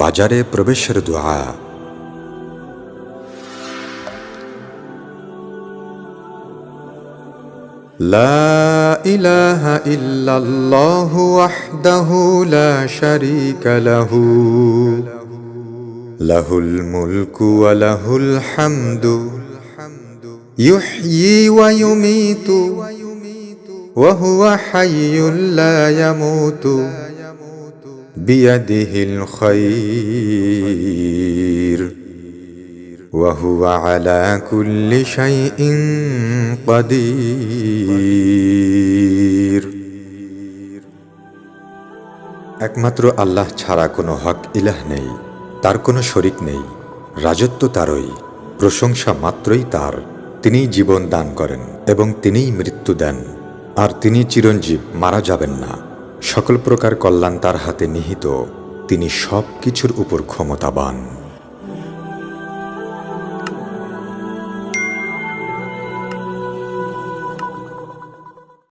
বাজারে প্রবেশের দোয়া لا إله إلا الله وحده لا شريك له له الملك وله الحمد يحيي ويميت وهو حي لا يموت بيده الخير وهو على كل شيء قدير একমাত্র আল্লাহ ছাড়া কোনো হক ইলাহ নেই তার কোনো শরিক নেই রাজত্ব তারই প্রশংসা মাত্রই তার তিনিই জীবন দান করেন এবং তিনিই মৃত্যু দেন আর তিনি চিরঞ্জীব, মারা যাবেন না। সকল প্রকার কল্যাণ তার হাতে নিহিত। তিনি সব কিছুর উপর ক্ষমতাবান।